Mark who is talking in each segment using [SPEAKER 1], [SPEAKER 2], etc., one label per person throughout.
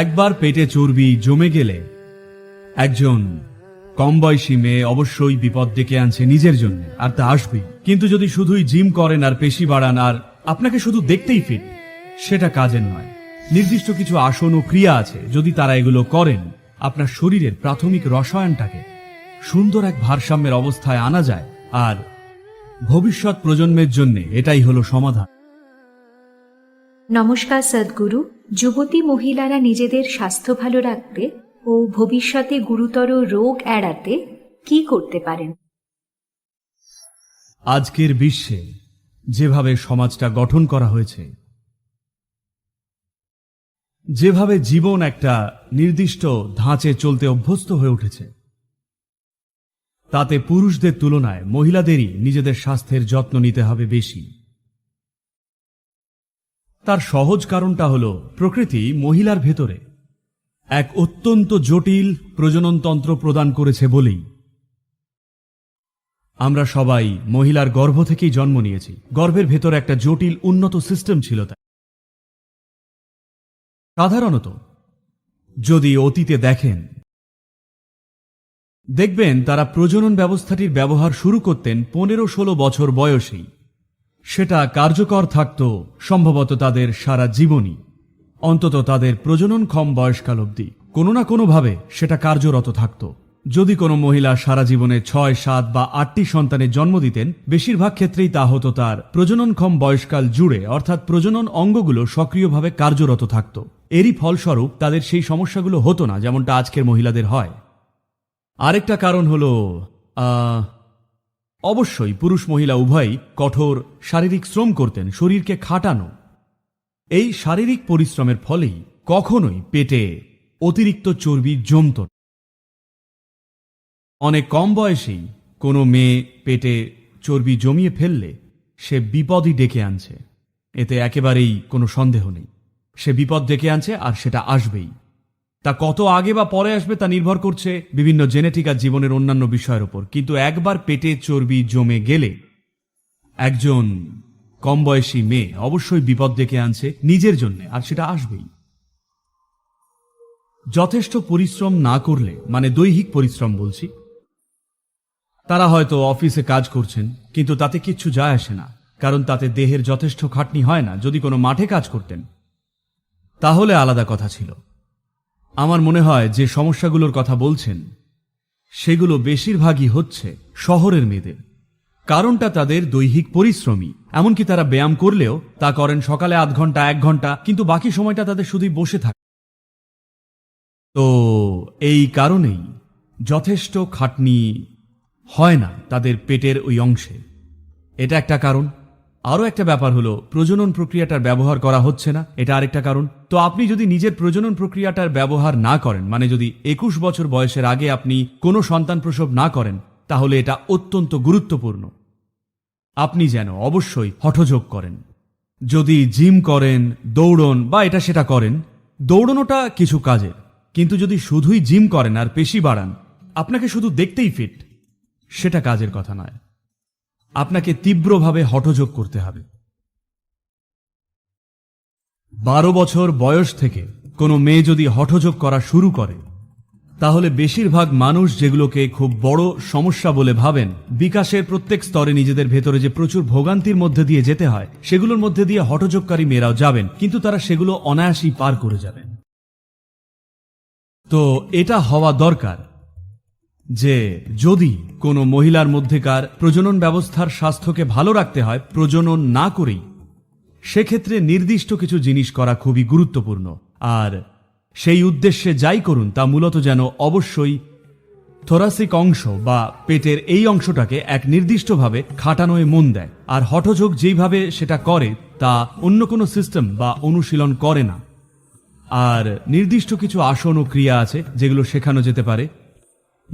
[SPEAKER 1] একবার পেটে চর্বি জমে গেলে একজন কম বয়সী মেয়ে অবশ্যই বিপদ ডেকে আনছে নিজের জন্য, আর তা আসবেই। কিন্তু যদি শুধুই জিম করেন আর পেশি বাড়ান, আর আপনাকে শুধু দেখতেই ফিট সেটা কাজের নয়। নির্দিষ্ট কিছু আসন ও ক্রিয়া আছে, যদি তারা এগুলো করেন, আপনার শরীরের প্রাথমিক রসায়নটাকে সুন্দর এক ভারসাম্যের অবস্থায় আনা যায়, আর ভবিষ্যৎ প্রজন্মের জন্য এটাই হলো সমাধান।
[SPEAKER 2] নমস্কার সদ্গুরু। যুবতী মহিলারা নিজেদের স্বাস্থ্য ভালো রাখতে ও ভবিষ্যতে গুরুতর রোগ এড়াতে কি করতে পারেন?
[SPEAKER 1] আজকের বিশ্বে যেভাবে সমাজটা গঠন করা হয়েছে যেভাবে জীবন একটা নির্দিষ্ট ধাঁচে চলতে অভ্যস্ত হয়ে উঠেছে তাতে পুরুষদের তুলনায় মহিলাদেরই নিজেদের স্বাস্থ্যের যত্ন নিতে হবে বেশি। তার সহজ কারণটা হল, প্রকৃতি মহিলার ভেতরে এক অত্যন্ত জটিল প্রজননতন্ত্র প্রদান করেছে বলেই। আমরা সবাই মহিলার গর্ভ থেকেই জন্ম নিয়েছি। গর্ভের ভেতর একটা জটিল উন্নত সিস্টেম ছিল তাই। সাধারণত যদি অতীতে দেখেন দেখবেন তারা প্রজনন ব্যবস্থাটির ব্যবহার শুরু করতেন পনেরো ষোলো বছর বয়সেই। সেটা কার্যকর থাকত সম্ভবত তাদের সারা জীবনই। অন্তত তাদের প্রজননক্ষম বয়সকাল অবধি। কোনো না কোনোভাবে সেটা কার্যরত থাকত। যদি কোনো মহিলা সারা জীবনে ছয়, সাত বা আটটি সন্তানের জন্ম দিতেন, বেশিরভাগ ক্ষেত্রেই তা হতো তার প্রজননক্ষম বয়সকাল জুড়ে, অর্থাৎ প্রজনন অঙ্গগুলো সক্রিয়ভাবে কার্যরত থাকত। এরই ফলস্বরূপ তাদের সেই সমস্যাগুলো হতো না, যেমনটা আজকের মহিলাদের হয়। আরেকটা কারণ হল অবশ্যই পুরুষ মহিলা উভয়ই কঠোর শারীরিক শ্রম করতেন, শরীরকে খাটানো। এই শারীরিক পরিশ্রমের ফলেই কখনোই পেটে অতিরিক্ত চর্বি জমত। অনেক কম বয়সেই কোনো মেয়ে পেটে চর্বি জমিয়ে ফেললে সে বিপদই ডেকে আনছে। এতে একেবারেই কোনো সন্দেহ নেই। সে বিপদ ডেকে আনছে আর সেটা আসবেই। তা কত আগে বা পরে আসবে তা নির্ভর করছে বিভিন্ন জেনেটিক আর জীবনের অন্যান্য বিষয়ের উপর। কিন্তু একবার পেটে চর্বি জমে গেলে একজন কম বয়সী মেয়ে অবশ্যই বিপদ ডেকে আনছে নিজের জন্য, আর সেটা আসবেই। যথেষ্ট পরিশ্রম না করলে মানে দৈহিক পরিশ্রম বলছি, তারা হয়তো অফিসে কাজ করছেন, কিন্তু তাতে কিচ্ছু যায় আসে না, কারণ তাতে দেহের যথেষ্ট খাটনি হয় না। যদি কোনো মাঠে কাজ করতেন, তাহলে আলাদা কথা ছিল। আমার মনে হয় যে সমস্যাগুলোর কথা বলছেন, সেগুলো বেশিরভাগই হচ্ছে শহরের মেয়েদের। কারণটা তাদের দৈহিক পরিশ্রমী এমনকি তারা ব্যায়াম করলেও তা করেন সকালে আধ ঘণ্টা, এক ঘণ্টা, কিন্তু বাকি সময়টা তাদের শুধুই বসে থাকে। তো এই কারণেই যথেষ্ট খাটনি হয় না তাদের পেটের ওই অংশে। এটা একটা কারণ। আরও একটা ব্যাপার হলো, প্রজনন প্রক্রিয়াটার ব্যবহার করা হচ্ছে না, এটা আরেকটা কারণ। তো আপনি যদি নিজের প্রজনন প্রক্রিয়াটার ব্যবহার না করেন মানে যদি একুশ বছর বয়সের আগে আপনি কোনো সন্তান প্রসব না করেন, তাহলে এটা অত্যন্ত গুরুত্বপূর্ণ। আপনি যেন অবশ্যই হঠযোগ করেন। যদি জিম করেন, দৌড়ন, বা এটা সেটা করেন, দৌড়নোটা কিছু কাজের কিন্তু যদি শুধুই জিম করেন আর পেশি বাড়ান, আপনাকে শুধু দেখতেই ফিট সেটা কাজের কথা নয়। আপনাকে তীব্রভাবে হঠযোগ করতে হবে। বারো বছর বয়স থেকে কোনো মেয়ে যদি হঠযোগ করা শুরু করে, তাহলে বেশিরভাগ মানুষ যেগুলোকে খুব বড় সমস্যা বলে ভাবেন, বিকাশের প্রত্যেক স্তরে নিজেদের ভেতরে যে প্রচুর ভোগান্তির মধ্যে দিয়ে যেতে হয়, সেগুলোর মধ্যে দিয়ে হঠযোগকারী মেয়েরাও যাবেন, কিন্তু তারা সেগুলো অনায়াসই পার করে যাবেন। তো এটা হওয়া দরকার। যে যদি কোনো মহিলার মধ্যেকার প্রজনন ব্যবস্থার স্বাস্থ্যকে ভালো রাখতে হয়, প্রজনন না করেই, সেক্ষেত্রে নির্দিষ্ট কিছু জিনিস করা খুবই গুরুত্বপূর্ণ। আর সেই উদ্দেশ্যে যাই করুন, তা মূলত যেন অবশ্যই থোরাসিক অংশ বা পেটের এই অংশটাকে এক নির্দিষ্টভাবে খাটানোয় মন দেয়। আর হঠযোগ যেইভাবে সেটা করে, তা অন্য কোনো সিস্টেম বা অনুশীলন করে না। আর নির্দিষ্ট কিছু আসন ও ক্রিয়া আছে, যেগুলো শেখানো যেতে পারে।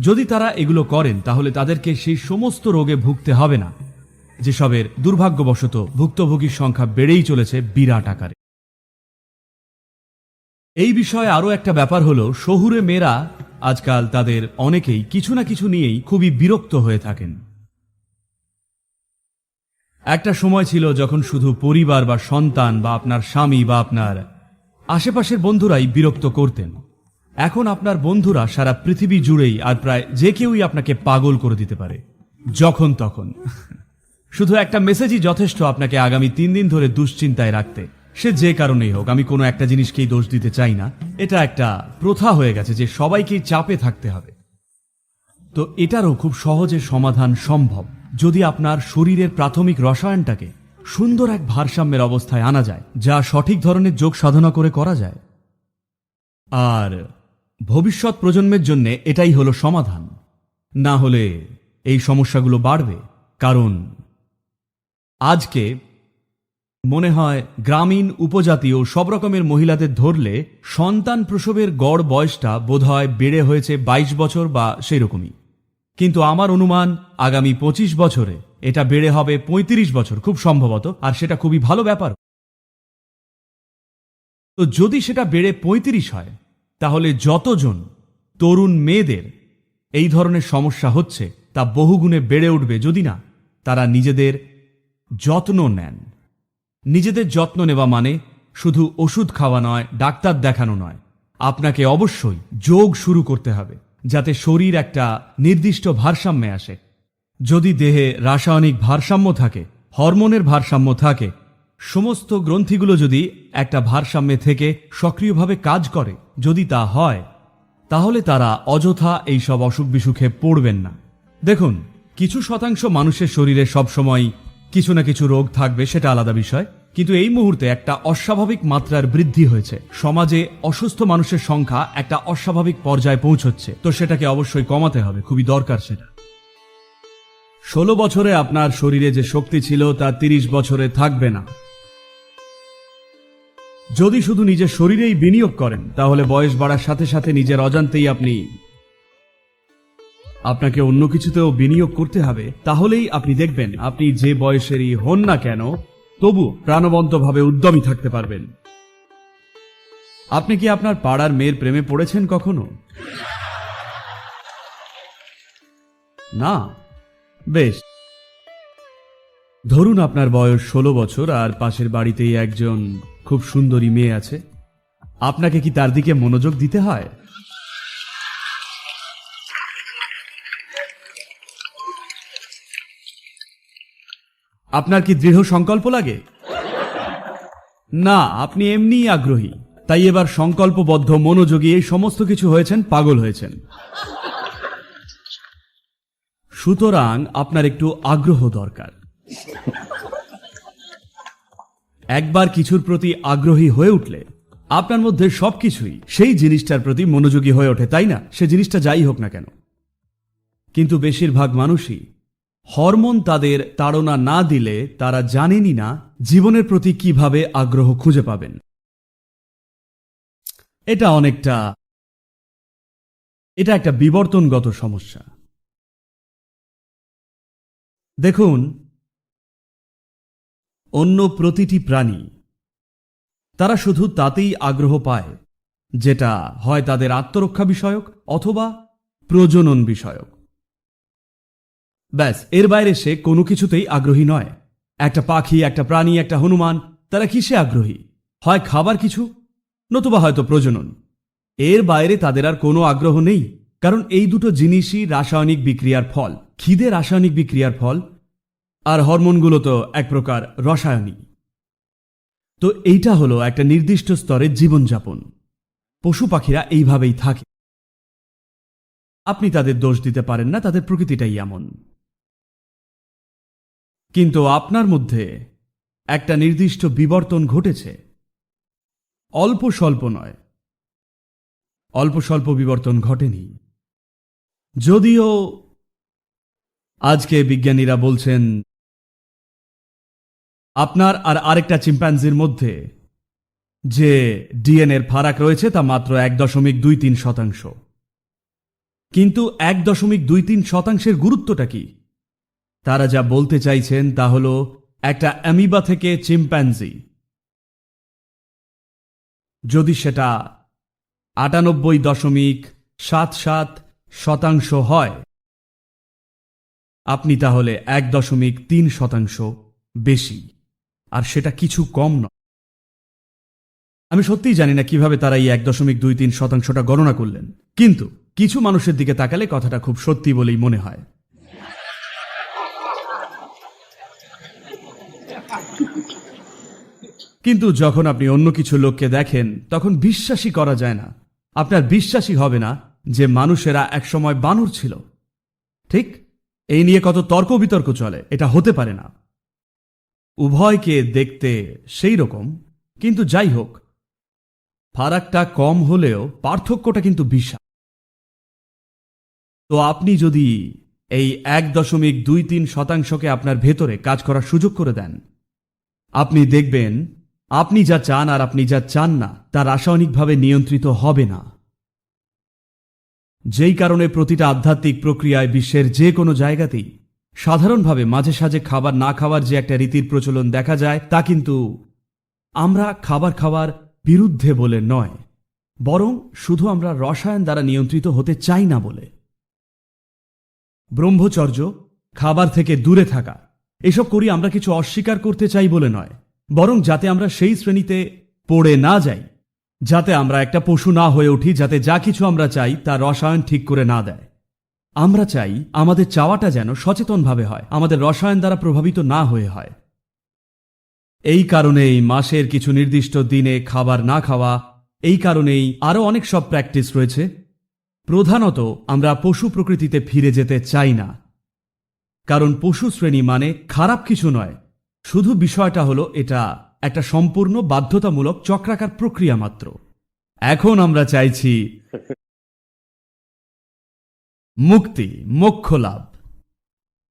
[SPEAKER 1] যদি তারা এগুলো করেন, তাহলে তাদেরকে সেই সমস্ত রোগে ভুগতে হবে না। যেসবের দুর্ভাগ্যবশত ভুক্তভোগীর সংখ্যা বেড়েই চলেছে বিরাট আকারে। এই বিষয়ে আরও একটা ব্যাপার হলো, শহুরে মেয়েরা আজকাল তাদের অনেকেই কিছু না কিছু নিয়েই খুবই বিরক্ত হয়ে থাকেন। একটা সময় ছিল যখন শুধু পরিবার বা সন্তান বা আপনার স্বামী বা আপনার আশেপাশের বন্ধুরাই বিরক্ত করতেন। এখন আপনার বন্ধুরা সারা পৃথিবী জুড়েই আর প্রায় যে কেউই আপনাকে পাগল করে দিতে পারে। যখন তখন। শুধু একটা মেসেজই যথেষ্ট আপনাকে আগামী তিন দিন ধরে দুশ্চিন্তায় রাখতে। সে যে কারণেই হোক, আমি কোনো একটা জিনিসকেই দোষ দিতে চাই না। এটা একটা প্রথা হয়ে গেছে যে সবাইকেই চাপে থাকতে হবে। তো এটারও খুব সহজে সমাধান সম্ভব যদি আপনার শরীরের প্রাথমিক রসায়নটাকে সুন্দর এক ভারসাম্যের অবস্থায় আনা যায়, যা সঠিক ধরনের যোগ সাধনা করে করা যায়। আর ভবিষ্যৎ প্রজন্মের জন্য এটাই হলো সমাধান। না হলে এই সমস্যাগুলো বাড়বে, কারণ আজকে মনে হয় গ্রামীণ উপজাতি ও সব রকমের মহিলাদের ধরলে সন্তান প্রসবের গড় বয়সটা বোধহয় বেড়ে হয়েছে ২২ বছর বা সেই রকমই কিন্তু আমার অনুমান, আগামী ২৫ বছরে এটা বেড়ে হবে ৩৫ বছর, খুব সম্ভবত, আর সেটা খুবই ভালো ব্যাপার। তো যদি সেটা বেড়ে ৩৫ হয় তাহলে যতজন তরুণ মেয়েদের এই ধরনের সমস্যা হচ্ছে, তা বহুগুণে বেড়ে উঠবে যদি না, তারা নিজেদের যত্ন নেন। নিজেদের যত্ন নেওয়া মানে শুধু ওষুধ খাওয়া নয়, ডাক্তার দেখানো নয়। আপনাকে অবশ্যই যোগ শুরু করতে হবে, যাতে শরীর একটা নির্দিষ্ট ভারসাম্যে আসে। যদি দেহে রাসায়নিক ভারসাম্য থাকে, হরমোনের ভারসাম্য থাকে সমস্ত গ্রন্থিগুলো যদি একটা ভারসাম্যে থেকে সক্রিয়ভাবে কাজ করে, যদি তা হয়, তাহলে তারা অযথা এই সব অসুখ বিসুখে পড়বেন না। দেখুন, কিছু শতাংশ মানুষের শরীরে সবসময় কিছু না কিছু রোগ থাকবে, সেটা আলাদা বিষয়। কিন্তু এই মুহূর্তে একটা অস্বাভাবিক মাত্রার বৃদ্ধি হয়েছে। সমাজে অসুস্থ মানুষের সংখ্যা একটা অস্বাভাবিক পর্যায়ে পৌঁছচ্ছে। তো সেটাকে অবশ্যই কমাতে হবে, খুবই দরকার সেটা। ষোলো বছরে আপনার শরীরে যে শক্তি ছিল, তা তিরিশ বছরে থাকবে না। যদি শুধু নিজের শরীরেই বিনিয়োগ করেন, তাহলে বয়স বাড়ার সাথে সাথে নিজের অজান্তেই আপনি আপনাকে অন্য কিছুতেও বিনিয়োগ করতে হবে, তাহলেই আপনি দেখবেন আপনি যে বয়সেরই হন না কেন, তবু প্রাণবন্তভাবে উদ্যমী থাকতে পারবেন। আপনি কি আপনার পাড়ার মেয়ের প্রেমে পড়েছেন কখনো? না। বেশ। ধরুন আপনার বয়স ষোলো বছর আর পাশের বাড়িতেই একজন খুব সুন্দরী মেয়ে আছে। আপনাকে কি তার দিকে মনোযোগ দিতে হয়? আপনার কি দৃঢ় সংকল্প লাগে? না, আপনি এমনিই আগ্রহী। তাই এবার সংকল্পবদ্ধ, মনোযোগী এই সমস্ত কিছু হয়েছেন, পাগল হয়েছেন। সুতরাং আপনার একটু আগ্রহ দরকার। একবার কিছুর প্রতি আগ্রহী হয়ে উঠলে আপনার মধ্যে সবকিছুই সেই জিনিসটার প্রতি মনোযোগী হয়ে ওঠে, তাই না? সে জিনিসটা যাই হোক না কেন। কিন্তু বেশিরভাগ মানুষই হরমোন তাদের তাড়না না দিলে তারা জানেনই না জীবনের প্রতি কীভাবে আগ্রহ খুঁজে পাবেন। এটা অনেকটা, এটা একটা বিবর্তনগত সমস্যা। দেখুন অন্য প্রতিটি প্রাণী। তারা শুধু তাতেই আগ্রহ পায়, যেটা হয় তাদের আত্মরক্ষা বিষয়ক অথবা প্রজনন বিষয়ক। ব্যাস, এর বাইরে সে কোনো কিছুতেই আগ্রহী নয়। একটা পাখি, একটা প্রাণী, একটা হনুমান, তারা কিসে আগ্রহী? হয় খাবার কিছু, নতুবা হয়তো প্রজনন। এর বাইরে তাদের আর কোনো আগ্রহ নেই, কারণ এই দুটো জিনিসই রাসায়নিক বিক্রিয়ার ফল। খিদে রাসায়নিক বিক্রিয়ার ফল আর হরমোনগুলো তো এক প্রকার রসায়নিক তো এইটা হলো একটা নির্দিষ্ট স্তরের জীবনযাপন। পশু পাখিরা এইভাবেই থাকে। আপনি তাদের দোষ দিতে পারেন না, তাদের প্রকৃতিটাই এমন। কিন্তু আপনার মধ্যে একটা নির্দিষ্ট বিবর্তন ঘটেছে। অল্প স্বল্প নয়। অল্প স্বল্প বিবর্তন ঘটেনি। যদিও আজকে বিজ্ঞানীরা বলছেন আপনার আর আরেকটা চিম্প্যাঞ্জির মধ্যে যে ডিএনএর ফারাক রয়েছে তা মাত্র এক দশমিক দুই তিন শতাংশ। কিন্তু এক দশমিক দুই তিন শতাংশের গুরুত্বটা কি? তারা যা বলতে চাইছেন তা হল একটা অ্যামিবা থেকে চিম্প্যাঞ্জি যদি সেটা আটানব্বই দশমিক সাত সাত শতাংশ হয়, আপনি তাহলে এক দশমিক তিন শতাংশ বেশি। আর সেটা কিছু কম নয়। আমি সত্যিই জানি না কীভাবে তারা এই এক দশমিক দুই তিন শতাংশটা গণনা করলেন। কিন্তু কিছু মানুষের দিকে তাকালে কথাটা খুব সত্যি বলেই মনে হয়। কিন্তু যখন আপনি অন্য কিছু লোককে দেখেন, তখন বিশ্বাসই করা যায় না। আপনার বিশ্বাসই হবে না যে মানুষেরা একসময় বানর ছিল। ঠিক? এই নিয়ে কত তর্ক বিতর্ক চলে, এটা হতে পারে না। উভয়কে দেখতে সেই রকম কিন্তু যাই হোক ফারাকটা কম হলেও পার্থক্যটা কিন্তু বিশাল। তো আপনি যদি এই এক দশমিক দুই তিন শতাংশকে আপনার ভেতরে কাজ করার সুযোগ করে দেন, আপনি দেখবেন আপনি যা চান আর আপনি যা চান না, তা রাসায়নিকভাবে নিয়ন্ত্রিত হবে না। যেই কারণে প্রতিটা আধ্যাত্মিক প্রক্রিয়ায় বিশ্বের যে কোনো জায়গাতেই সাধারণভাবে মাঝে সাঝে খাবার না খাওয়ার যে একটা রীতির প্রচলন দেখা যায়, তা কিন্তু আমরা খাবার খাওয়ার বিরুদ্ধে বলে নয়, বরং শুধু আমরা রসায়ন দ্বারা নিয়ন্ত্রিত হতে চাই না বলে। ব্রহ্মচর্য, খাবার থেকে দূরে থাকা, এসব করি আমরা কিছু অস্বীকার করতে চাই বলে নয়, বরং যাতে আমরা সেই শ্রেণীতে পড়ে না যাই, যাতে আমরা একটা পশু না হয়ে উঠি, যাতে যা কিছু আমরা চাই তা রসায়ন ঠিক করে না দেয়। আমরা চাই আমাদের চাওয়াটা যেন সচেতনভাবে হয়, আমাদের রসায়ন দ্বারা প্রভাবিত না হয়ে হয়। এই কারণেই মাসের কিছু নির্দিষ্ট দিনে খাবার না খাওয়া, এই কারণেই আরও অনেক সব প্র্যাকটিস রয়েছে। প্রধানত আমরা পশু প্রকৃতিতে ফিরে যেতে চাই না। কারণ পশু শ্রেণি মানে খারাপ কিছু নয়। শুধু বিষয়টা হলো এটা একটা সম্পূর্ণ বাধ্যতামূলক চক্রাকার প্রক্রিয়া মাত্র। এখন আমরা চাইছি মুক্তি মোক্ষ লাভ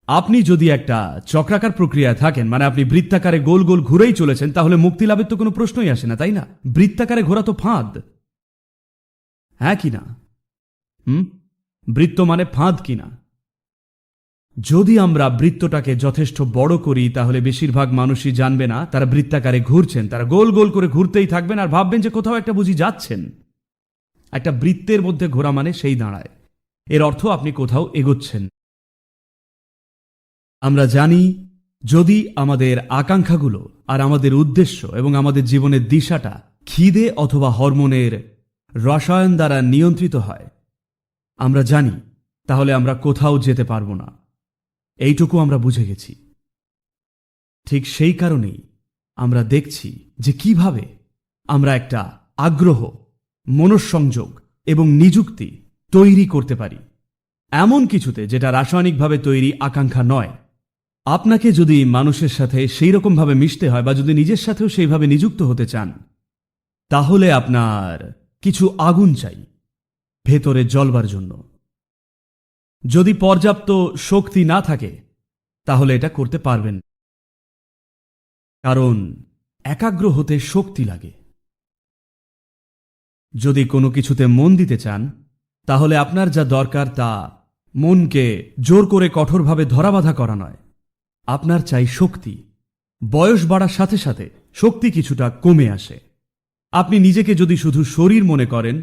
[SPEAKER 1] আপনি যদি একটা চক্রাকার প্রক্রিয়ায় থাকেন মানে আপনি বৃত্তাকারে গোল গোল ঘুরেই চলেছেন, তাহলে মুক্তি লাভের তো কোনো প্রশ্নই আসে না, তাই না? বৃত্তাকারে ঘোরা তো ফাঁদ। হ্যাঁ কি না? হুম? বৃত্ত মানে ফাঁদ কিনা যদি আমরা বৃত্তটাকে যথেষ্ট বড় করি, তাহলে বেশিরভাগ মানুষই জানবে না, তারা বৃত্তাকারে ঘুরছেন, তারা গোল গোল করে ঘুরতেই থাকবেন, আর ভাববেন যে কোথাও একটা বুঝি যাচ্ছেন। একটা বৃত্তের মধ্যে ঘোরা মানে সেই দাঁড়ায়। এর অর্থ আপনি কোথাও এগোচ্ছেন। আমরা জানি, যদি আমাদের আকাঙ্ক্ষাগুলো আর আমাদের উদ্দেশ্য এবং আমাদের জীবনের দিশাটা খিদে অথবা হরমোনের রসায়ন দ্বারা নিয়ন্ত্রিত হয়, আমরা জানি, তাহলে আমরা কোথাও যেতে পারব না। এইটুকু আমরা বুঝে গেছি। ঠিক সেই কারণেই আমরা দেখছি যে কীভাবে আমরা একটা আগ্রহ, মনঃসংযোগ এবং নিযুক্তি তৈরি করতে পারি। এমন কিছুতে যেটা রাসায়নিকভাবে তৈরি আকাঙ্ক্ষা নয়। আপনাকে যদি মানুষের সাথে সেই রকমভাবে মিশতে হয় বা যদি নিজের সাথেও সেইভাবে নিযুক্ত হতে চান, তাহলে আপনার কিছু আগুন চাই ভেতরে জ্বলবার জন্য। যদি পর্যাপ্ত শক্তি না থাকে, তাহলে এটা করতে পারবেন কারণ একাগ্র হতে শক্তি লাগে। যদি কোনো কিছুতে মন দিতে চান তাহলে আপনার যা দরকার তা মনকে জোর করে কঠোরভাবে ধরাবাধা করা নয়। আপনার চাই শক্তি। বয়স বাড়ার সাথে সাথে শক্তি কিছুটা কমে আসে। আপনি নিজেকে যদি শুধু শরীর মনে করেন,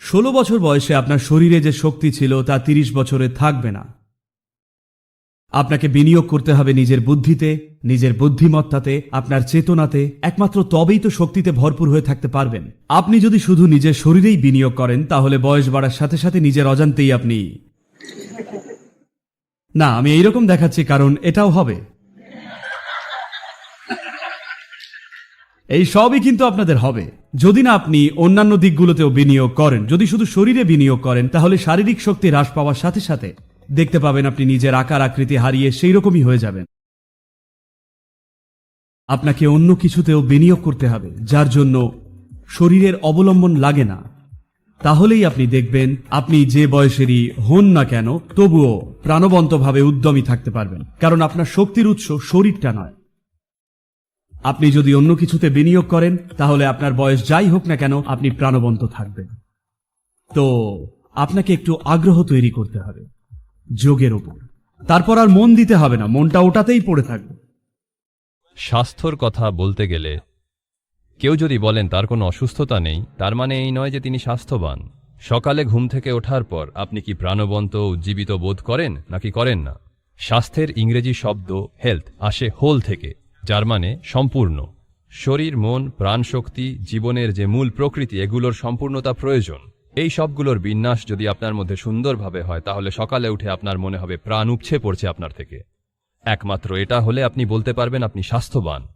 [SPEAKER 1] ষোলো বছর বয়সে আপনার শরীরে যে শক্তি ছিল তা তিরিশ বছরে থাকবে না। আপনাকে বিনিয়োগ করতে হবে নিজের বুদ্ধিতে, নিজের বুদ্ধিমত্তাতে, আপনার চেতনাতে, একমাত্র তবেই তো শক্তিতে ভরপুর হয়ে থাকতে পারবেন। আপনি যদি শুধু নিজের শরীরেই বিনিয়োগ করেন, তাহলে বয়স বাড়ার সাথে সাথে নিজের অজান্তেই আপনি না, আমি এইরকম দেখাচ্ছি কারণ এটাও হবে। এই সবই কিন্তু আপনাদের হবে। যদি না আপনি অন্যান্য দিকগুলোতেও বিনিয়োগ করেন, যদি শুধু শরীরে বিনিয়োগ করেন, তাহলে শারীরিক শক্তি হ্রাস পাওয়ার সাথে সাথে দেখতে পাবেন আপনি নিজের আকার, আকৃতি হারিয়ে সেই রকমই হয়ে যাবেন। আপনাকে অন্য কিছুতেও বিনিয়োগ করতে হবে, যার জন্য শরীরের অবলম্বন লাগে না। তাহলেই আপনি দেখবেন, আপনি যে বয়সেরই হন না কেন, তবুও প্রাণবন্তভাবে উদ্যমী থাকতে পারবেন, কারণ আপনার শক্তির উৎস শরীরটা নয়। আপনি যদি অন্য কিছুতে বিনিয়োগ করেন, তাহলে আপনার বয়স যাই হোক না কেন, আপনি প্রাণবন্ত থাকবেন। তো, আপনাকে একটু আগ্রহ তৈরি করতে হবে। যোগের ওপর। তারপর আর মন দিতে হবে না, মনটা ওটাতেই পড়ে থাকবে।
[SPEAKER 3] স্বাস্থ্যর কথা বলতে গেলে, কেউ যদি বলেন তার কোনো অসুস্থতা নেই, তার মানে এই নয় যে তিনি স্বাস্থ্যবান। সকালে ঘুম থেকে ওঠার পর আপনি কি প্রাণবন্ত উজ্জীবিত বোধ করেন, নাকি করেন না? স্বাস্থ্যের ইংরেজি শব্দ হেলথ আসে হোল থেকে, যার মানে সম্পূর্ণ। শরীর, মন, প্রাণশক্তি, জীবনের যে মূল প্রকৃতি, এগুলোর সম্পূর্ণতা প্রয়োজন। এই সবগুলোর বিন্যাস যদি আপনার মধ্যে সুন্দরভাবে হয়, তাহলে সকালে উঠে আপনার মনে হবে প্রাণ উপছে পড়ছে আপনার থেকে। একমাত্র এটা হলে আপনি বলতে পারবেন আপনি স্বাস্থ্যবান।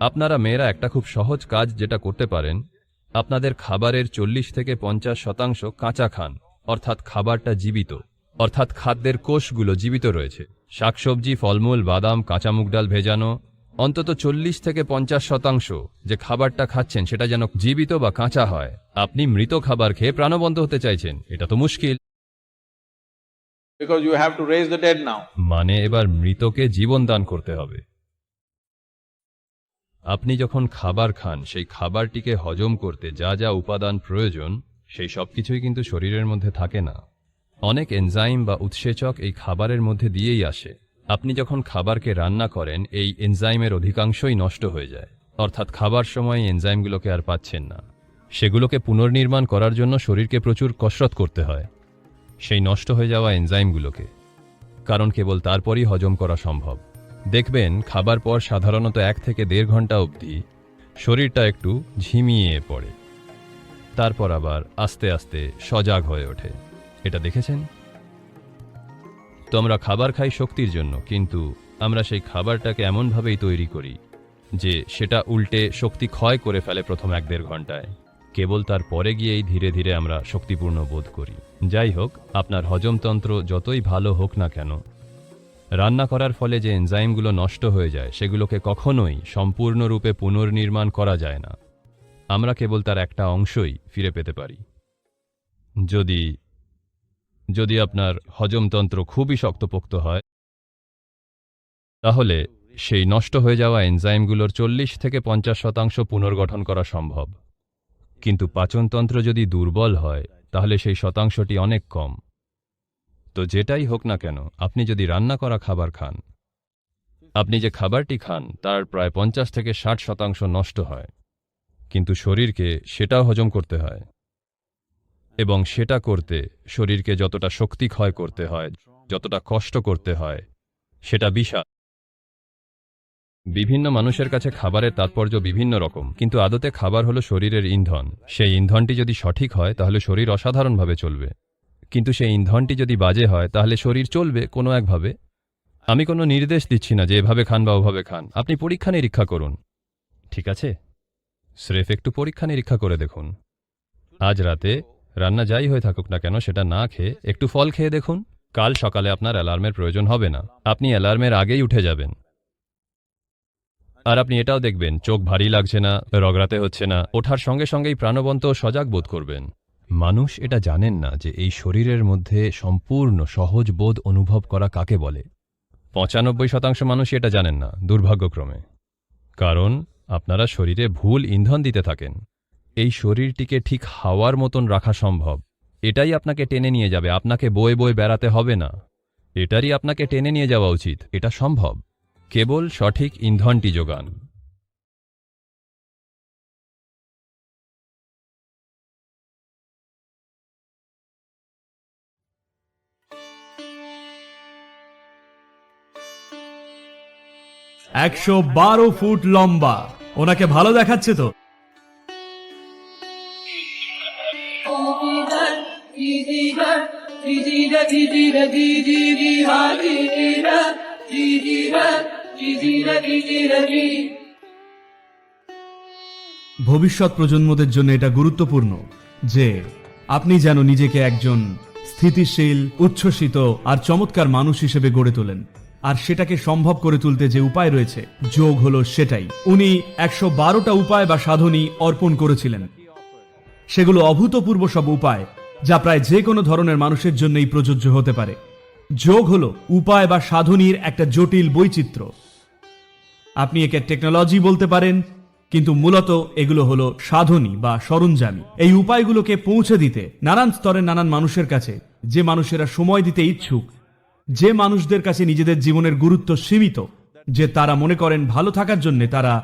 [SPEAKER 3] আপনারা মেয়েরা একটা খুব সহজ কাজ যেটা করতে পারেন, আপনাদের খাবারের চল্লিশ থেকে পঞ্চাশ শতাংশ কাঁচা খান, অর্থাৎ খাবারটা জীবিত, অর্থাৎ খাদ্যের কোষগুলো জীবিত রয়েছে। শাকসবজি, ফলমূল, বাদাম কাঁচা ডাল ভেজানো অন্তত চল্লিশ থেকে পঞ্চাশ শতাংশ যে খাবারটা খাচ্ছেন সেটা যেন জীবিত বা কাঁচা হয়। আপনি মৃত খাবার খেয়ে প্রাণবন্ত হতে চাইছেন এটা তো মুশকিল।
[SPEAKER 4] Because you have to raise the dead now.
[SPEAKER 3] মানে এবার মৃতকে জীবন দান করতে হবে। আপনি যখন খাবার খান সেই খাবারটিকে হজম করতে যা যা উপাদান প্রয়োজন সেই সব কিছুই কিন্তু শরীরের মধ্যে থাকে না। অনেক এনজাইম বা উৎসেচক এই খাবারের মধ্যে দিয়েই আসে। আপনি যখন খাবারকে রান্না করেন, এই এনজাইমের অধিকাংশই নষ্ট হয়ে যায়। অর্থাৎ খাবার সময় এনজাইমগুলোকে আর পাচ্ছেন না। সেগুলোকে পুনর্নির্মাণ করার জন্য শরীরকে প্রচুর কসরত করতে হয়। সেই নষ্ট হয়ে যাওয়া এনজাইমগুলোকে। কারণ কেবল তারপরই হজম করা সম্ভব। দেখবেন, খাবার পর সাধারণত এক থেকে দেড় ঘণ্টা অবধি শরীরটা একটু ঝিমিয়ে পড়ে। তারপর আবার আস্তে আস্তে সজাগ হয়ে ওঠে। এটা দেখেছেন? তো আমরা খাবার খাই শক্তির জন্য, কিন্তু আমরা সেই খাবারটাকে এমনভাবেই তৈরি করি যে সেটা উল্টে শক্তি ক্ষয় করে ফেলে প্রথম এক দেড় ঘন্টায়। কেবল তার পরে গিয়েই ধীরে ধীরে আমরা শক্তিপূর্ণ বোধ করি। যাই হোক, আপনার হজমতন্ত্র যতই ভালো হোক না কেন, রান্না করার ফলে যে এনজাইমগুলো নষ্ট হয়ে যায়, সেগুলোকে কখনোই সম্পূর্ণরূপে পুনর্নির্মাণ করা যায় না। আমরা কেবল তার একটা অংশই ফিরে পেতে পারি। যদি যদি আপনার হজমতন্ত্র খুবই শক্তপোক্ত হয়, তাহলে সেই নষ্ট হয়ে যাওয়া এনজাইমগুলোর চল্লিশ থেকে পঞ্চাশ শতাংশ পুনর্গঠন করা সম্ভব। কিন্তু পাচনতন্ত্র যদি দুর্বল হয়, তাহলে সেই শতাংশটি অনেক কম। তো যেটাই হোক না কেন, আপনি যদি রান্না করা খাবার খান, আপনি যে খাবারটি খান, তার প্রায় পঞ্চাশ থেকে ষাট শতাংশ নষ্ট হয়। কিন্তু শরীরকে সেটাও হজম করতে হয়। এবং সেটা করতে, শরীরকে যতটা শক্তি ক্ষয় করতে হয়, যতটা কষ্ট করতে হয়, সেটা বিশাল বিভিন্ন মানুষের কাছে খাবারের তাৎপর্য বিভিন্ন রকম, কিন্তু আদতে খাবার হলো শরীরের ইন্ধন। সেই ইন্ধনটি যদি সঠিক হয়, তাহলে শরীর অসাধারণভাবে চলবে। কিন্তু সেই ইন্ধনটি যদি বাজে হয়, তাহলে শরীর চলবে কোনো একভাবে? আমি কোনো নির্দেশ দিচ্ছি না যে এভাবে খান বা ওভাবে খান। আপনি পরীক্ষা নিরীক্ষা করুন। ঠিক আছে? স্রেফ একটু পরীক্ষা নিরীক্ষা করে দেখুন। আজ রাতে রান্না যাই হয়ে থাকুক না কেন, সেটা না খেয়ে একটু ফল খেয়ে দেখুন। কাল সকালে আপনার অ্যালার্মের প্রয়োজন হবে না। আপনি অ্যালার্মের আগেই উঠে যাবেন। আর আপনি এটাও দেখবেন, চোখ ভারী লাগছে না রগরাতে হচ্ছে না, ওঠার সঙ্গে সঙ্গেই প্রাণবন্ত সজাগ বোধ করবেন। মানুষ এটা জানেন না যে এই শরীরের মধ্যে সম্পূর্ণ সহজ বোধ অনুভব করা কাকে বলে। পঁচানব্বই শতাংশ মানুষ এটা জানেন না, দুর্ভাগ্যক্রমে। কারণ আপনারা শরীরে ভুল ইন্ধন দিতে থাকেন। এই শরীরটিকে ঠিক হাওয়ার মতন রাখা সম্ভব। এটাই আপনাকে টেনে নিয়ে যাবে। আপনাকে বয়ে বয়ে বেড়াতে হবে না। এটারই আপনাকে টেনে নিয়ে যাওয়া উচিত। এটা সম্ভব। কেবল সঠিক ইন্ধনটি যোগান।
[SPEAKER 1] একশো বারো ফুট লম্বা। ওনাকে ভালো দেখাচ্ছে তো? ভবিষ্যৎ প্রজন্মদের জন্য এটা গুরুত্বপূর্ণ যে আপনি যেন নিজেকে একজন স্থিতিশীল, উচ্ছ্বসিত আর চমৎকার মানুষ হিসেবে গড়ে তোলেন। আর সেটাকে সম্ভব করে তুলতে যে উপায় রয়েছে, যোগ হলো সেটাই। উনি একশো বারোটা উপায় বা সাধনী অর্পণ করেছিলেন। সেগুলো অভূতপূর্ব সব উপায় যা প্রায় যে কোনো ধরনের মানুষের জন্যই প্রযোজ্য হতে পারে। যোগ হলো উপায় বা সাধনীর একটা জটিল বৈচিত্র্য। আপনি একে টেকনোলজি বলতে পারেন, কিন্তু মূলত এগুলো হলো সাধনী বা সরঞ্জামী। এই উপায়গুলোকে পৌঁছে দিতে নানান স্তরের নানান মানুষের কাছে, যে মানুষেরা সময় দিতে ইচ্ছুক, যে মানুষদের কাছে নিজেদের জীবনের গুরুত্ব সীমিত, যে তারা মনে করেন ভালো থাকার জন্য তারা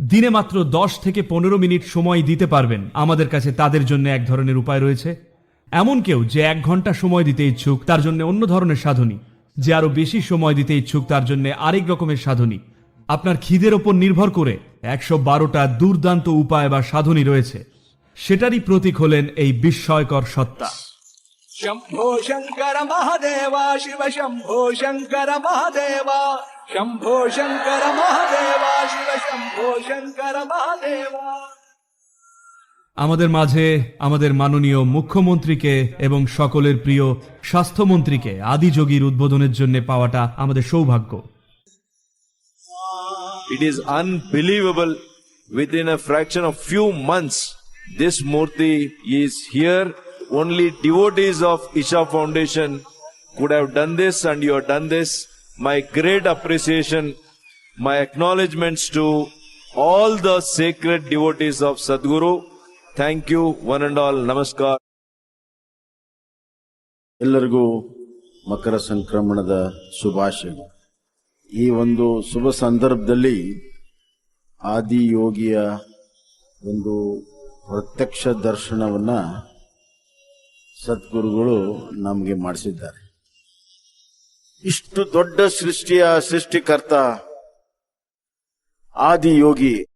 [SPEAKER 1] দিনে মাত্র দশ থেকে পনেরো মিনিট সময় দিতে পারবেন। আমাদের কাছে তাদের জন্য এক ধরনের উপায় রয়েছে। এমন কেউ যে এক ঘণ্টা সময় দিতে ইচ্ছুক, তার জন্য অন্য ধরনের সাধনী। যে আরও বেশি সময় দিতে ইচ্ছুক, তার জন্য আরেক রকমের সাধনী। আপনার খিদের ওপর নির্ভর করে একশো বারোটা দুর্দান্ত উপায় বা সাধনী রয়েছে। সেটারই প্রতীক হলেন এই বিস্ময়কর সত্তা।
[SPEAKER 4] শম্ভো শঙ্কর মহাদেবা, শিব শম্ভো শঙ্কর মহাদেবা, শম্ভো শঙ্কর মহাদেবা, শিব শম্ভো শঙ্কর মহাদেবা।
[SPEAKER 1] আমাদের মাঝে আমাদের মাননীয় মুখ্যমন্ত্রীকে এবং সকলের প্রিয় স্বাস্থ্যমন্ত্রীকে আদি যোগীর উদ্বোধনের জন্য পাওয়াটা আমাদের সৌভাগ্য।
[SPEAKER 5] It is unbelievable within fraction of few months this মূর্তি is here only devotees of Isha Foundation could have done this and you done this my great appreciation my acknowledgements to all the secret devotees of Sadhguru Thank you one and all ನಮಸ್ಕಾರ
[SPEAKER 6] ಎಲ್ಲರಿಗೂ ಮಕರ ಸಂಕ್ರಮಣದ ಶುಭಾಶಯಗಳು. ಈ ಒಂದು ಶುಭ ಸಂದರ್ಭದಲ್ಲಿ ಆದಿಯೋಗಿಯ ಒಂದು ಪ್ರತ್ಯಕ್ಷ ದರ್ಶನವನ್ನ ಸದ್ಗುರುಗಳು ನಮಗೆ ಮಾಡಿಸಿದ್ದಾರೆ. ಇಷ್ಟು ದೊಡ್ಡ ಸೃಷ್ಟಿಯ ಸೃಷ್ಟಿಕರ್ತ ಆದಿಯೋಗಿ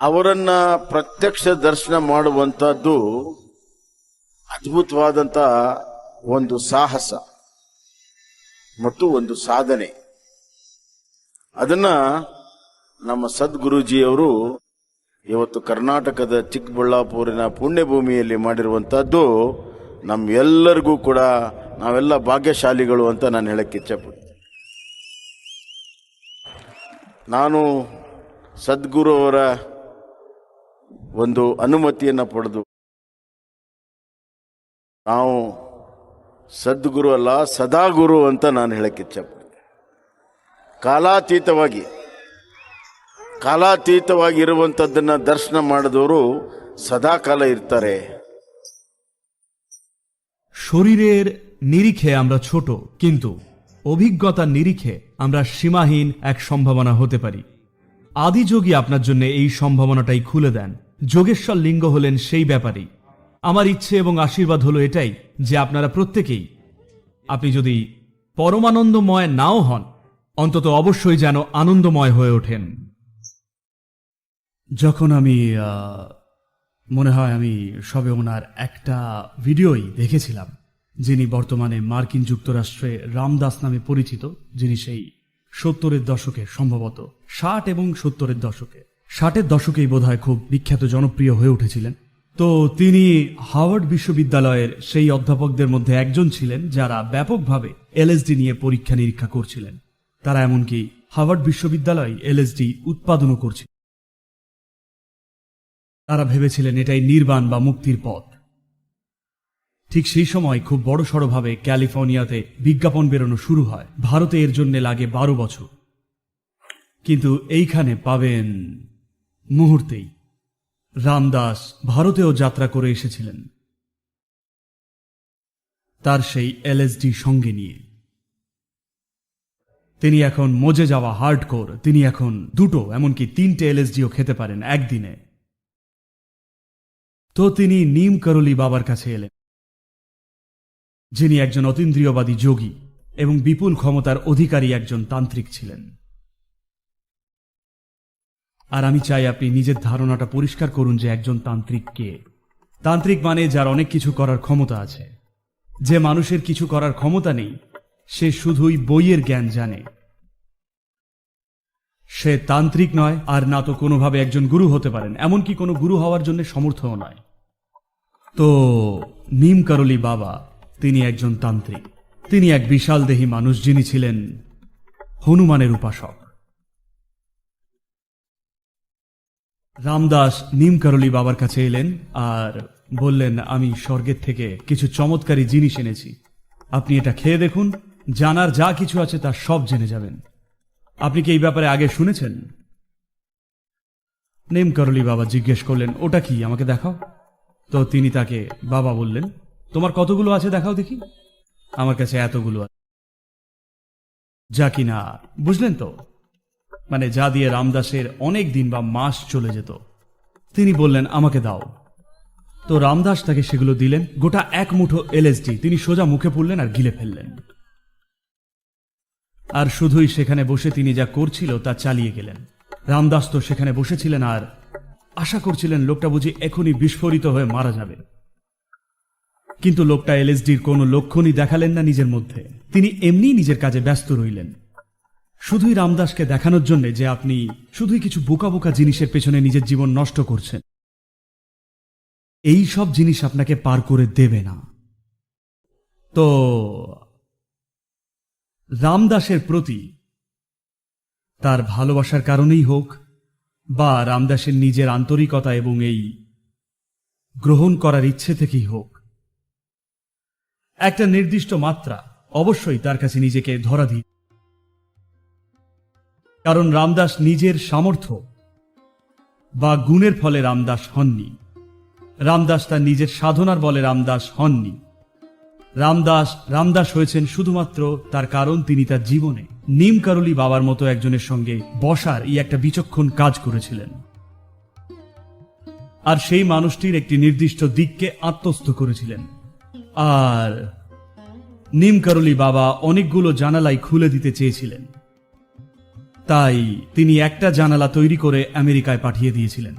[SPEAKER 6] ಅವರನ್ನ ಪ್ರತ್ಯಕ್ಷ ದರ್ಶನ ಮಾಡುವಂತದ್ದು ಅದ್ಭುತವಾದಂತ ಒಂದು ಸಾಹಸ ಮತ್ತು ಒಂದು ಸಾಧನೆ. ಅದನ್ನ ನಮ್ಮ ಸದ್ಗುರುಜಿಯವರು ಇವತ್ತು ಕರ್ನಾಟಕದ ಚಿಕ್ಕಬಳ್ಳಾಪುರಿನ ಪುಣ್ಯಭೂಮಿಯಲ್ಲಿ ಮಾಡಿರುವಂತಹದ್ದು ನಮ್ಮೆಲ್ಲರಿಗೂ ಕೂಡ ನಾವೆಲ್ಲ ಭಾಗ್ಯಶಾಲಿಗಳು ಅಂತ ನಾನು ಹೇಳಕ್ಕೆ ಇಚ್ಛಪಡ್ತೀನಿ. ನಾನು ಸದ್ಗುರು ಅವರ ಒಂದು ಅನುಮತಿಯನ್ನು ಪಡೆದು ನಾವು ಸದ್ಗುರು ಅಲ್ಲ ಸದಾ ಗುರು ಅಂತ ನಾನು ಹೇಳಕ್ಕೆ ಇಚ್ಛಪಡ್ತೀನಿ ಕಾಲಾತೀತವಾಗಿ ಕಾಲಾತೀತವಾಗಿ ಇರುವಂಥದ್ದನ್ನ ದರ್ಶನ ಮಾಡಿದವರು ಸದಾ ಕಾಲ ಇರ್ತಾರೆ
[SPEAKER 1] শরীরের নিরিখে আমরা ছোট কিন্তু অভিজ্ঞতার নিরিখে আমরা সীমাহীন এক সম্ভাবনা হতে পারি আদিযোগী আপনার জন্য এই সম্ভাবনাটাই খুলে দেন যোগেশ্বর লিঙ্গ হলেন সেই ব্যাপারেই আমার ইচ্ছে এবং আশীর্বাদ হলো এটাই যে আপনারা প্রত্যেকেই, আপনি যদি পরমানন্দময় নাও হন, অন্তত অবশ্যই যেন আনন্দময় হয়ে ওঠেন। যখন আমি মনে হয় আমি সবে ওনার একটা ভিডিওই দেখেছিলাম, যিনি বর্তমানে মার্কিন যুক্তরাষ্ট্রে রামদাস নামে পরিচিত, যিনি সেই সত্তরের দশকে সম্ভবত, ষাট এবং সত্তরের দশকে। ষাটের দশকেই বোধহয় খুব বিখ্যাত, জনপ্রিয় হয়ে উঠেছিলেন। তো তিনি হাওয়ার্ড বিশ্ববিদ্যালয়ের সেই অধ্যাপকদের মধ্যে একজন ছিলেন, যারা ব্যাপকভাবে এলএসডি নিয়ে পরীক্ষা নিরীক্ষা করছিলেন। তারা এমনকি হাওয়ার্ড বিশ্ববিদ্যালয় এলএসডি উৎপাদনও করছিল। তারা ভেবেছিলেন এটাই নির্বাণ বা মুক্তির পথ। ঠিক সেই সময় খুব বড় সড়ভাবে ক্যালিফোর্নিয়াতে বিজ্ঞাপন বেরোনো শুরু হয়। ভারতে এর জন্য লাগে বারো বছর। কিন্তু এইখানে পাবেন মুহূর্তেই রামদাস ভারতেও যাত্রা করে এসেছিলেন। তার সেই এলএসডি সঙ্গে নিয়ে। তিনি এখন মজে যাওয়া হার্ডকোর, তিনি এখন দুটো, এমনকি তিনটে এলএসডিও খেতে পারেন একদিনে। তো তিনি নিম করলি বাবার কাছে এলেন, যিনি একজন অতীন্দ্রিয়বাদী যোগী এবং বিপুল ক্ষমতার অধিকারী একজন তান্ত্রিক ছিলেন। আর আমি চাই আপনি নিজের ধারণাটা পরিষ্কার করুন যে একজন তান্ত্রিক কে। তান্ত্রিক মানে যার অনেক কিছু করার ক্ষমতা আছে। যে মানুষের কিছু করার ক্ষমতা নেই, সে শুধুই বইয়ের জ্ঞান জানে। সে তান্ত্রিক নয়, আর না তো কোনোভাবে একজন গুরু হতে পারেন, এমনকি কোনো গুরু হওয়ার জন্য সমর্থও নয়। তো নিম করলি বাবা, তিনি একজন তান্ত্রিক। তিনি এক বিশাল দেহী মানুষ, যিনি ছিলেন হনুমানের উপাসক। রামদাস নিম করলি বাবার কাছে এলেন আর বললেন, আমি স্বর্গের থেকে কিছু চমৎকারী জিনিস এনেছি। আপনি এটা খেয়ে দেখুন, জানার যা কিছু আছে তা সব জেনে যাবেন। আপনি কি এই ব্যাপারে আগে শুনেছেন? নেম করলি বাবা জিজ্ঞেস করলেন, ওটা কি? আমাকে দেখাও। তো তিনি তাকে, বাবা, বললেন, তোমার কতগুলো আছে দেখাও দেখি। আমার কাছে এতগুলো আছে। যা কিনা, বুঝলেন তো? মানে যা দিয়ে রামদাসের অনেক দিন বা মাস চলে যেত। তিনি বললেন, আমাকে দাও। তো রামদাস তাকে সেগুলো দিলেন। গোটা এক মুঠো এলএসডি তিনি সোজা মুখে পড়লেন আর গিলে ফেললেন। আর শুধুই সেখানে বসে তিনি যা করছিল তা চালিয়ে গেলেন। রামদাস তো সেখানে বসেছিলেন আর আশা করছিলেন লোকটা বুঝি এখনই বিস্ফোরিত হয়ে মারা যাবে। কিন্তু লোকটা এলএসডির কোনো লক্ষণই দেখালেন না নিজের মধ্যে। তিনি এমনি নিজের কাজে ব্যস্ত রইলেন। শুধুই রামদাসকে দেখানোর জন্য যে আপনি শুধুই কিছু বোকা বোকা জিনিসের পেছনে নিজের জীবন নষ্ট করছেন। এই সব জিনিস আপনাকে পার করে দেবে না। তো, রামদাসের প্রতি তার ভালোবাসার কারণেই হোক বা রামদাসের নিজের আন্তরিকতা এবং এই গ্রহণ করার ইচ্ছে থেকেই হোক, একটা নির্দিষ্ট মাত্রা অবশ্যই তার কাছে নিজেকে ধরা দিই কারণ রামদাস নিজের সামর্থ্য বা গুণের ফলে রামদাস হননি। রামদাস তার নিজের সাধনার বলে রামদাস হননি। রামদাস রামদাস হয়েছেন শুধুমাত্র তার কারণ তিনি তার জীবনে নিম কারলি বাবার মতো একজনের সঙ্গে বসার এই একটা বিচক্ষণ কাজ করেছিলেন। আর সেই মানুষটির একটি নির্দিষ্ট দিককে আত্মস্থ করেছিলেন। আর নিম কারলি বাবা অনেকগুলো জানালাই খুলে দিতে চেয়েছিলেন। তাই তিনি একটা জানালা তৈরি করে আমেরিকায় পাঠিয়ে দিয়েছিলেন।